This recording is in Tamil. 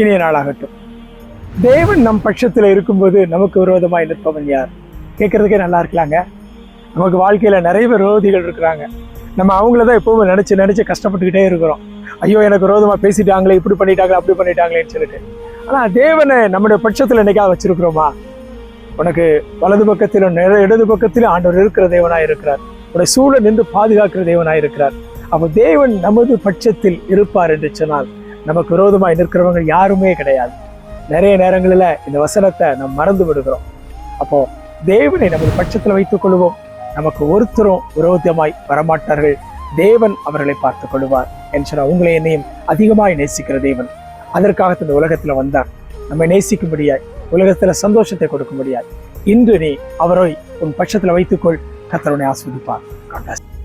இனிய நாளாகட்டும். தேவன் நம் பட்சத்தில் இருக்கும்போது நமக்கு விரோதமாய் நிற்பவன் யார்? கேட்கறதுக்கே நல்லா இருக்கலாங்க. நமக்கு வாழ்க்கையில் நிறைய விரோதிகள் இருக்கிறாங்க. நம்ம அவங்கள தான் எப்பவும் நினச்சி நினச்சி கஷ்டப்பட்டுக்கிட்டே இருக்கிறோம். ஐயோ எனக்கு விரோதமாக பேசிட்டாங்களே இப்படி பண்ணிட்டாங்களே அப்படி பண்ணிட்டாங்களேன்னு சொல்லிட்டு. ஆனால் தேவனை நம்முடைய பட்சத்தில் என்னைக்காவது வச்சிருக்கிறோமா? உனக்கு வலது பக்கத்திலும் இடது பக்கத்திலும் ஆண்டவர் இருக்கிற தேவனாக இருக்கிறார். உன்னை சூழல் நின்று பாதுகாக்கிற தேவனாக இருக்கிறார். அப்போ தேவன் நமது பட்சத்தில் இருப்பார் என்று சொன்னால் நமக்கு விரோதமாக நிற்கிறவங்க யாருமே கிடையாது. நிறைய நேரங்களில் இந்த வசனத்தை நாம் மறந்து விடுகிறோம். அப்போ தேவனை நமது பட்சத்தில் வைத்துக் கொள்வோம். நமக்கு ஒருத்தரும் விரோதமாய் வரமாட்டார்கள். தேவன் அவர்களை பார்த்துக் கொள்வார். என்று சொன்னால் உங்களை என்னையும் அதிகமாய் நேசிக்கிற தேவன். அதற்காக இந்த உலகத்தில் வந்தார். நம்மை முடியாது உலகத்தில் சந்தோஷத்தை கொடுக்க முடியாது இன்று நீ அவரை உன் பட்சத்தில் வைத்துக்கொள் கத்தரனை ஆஸ்வதிப்பார் God.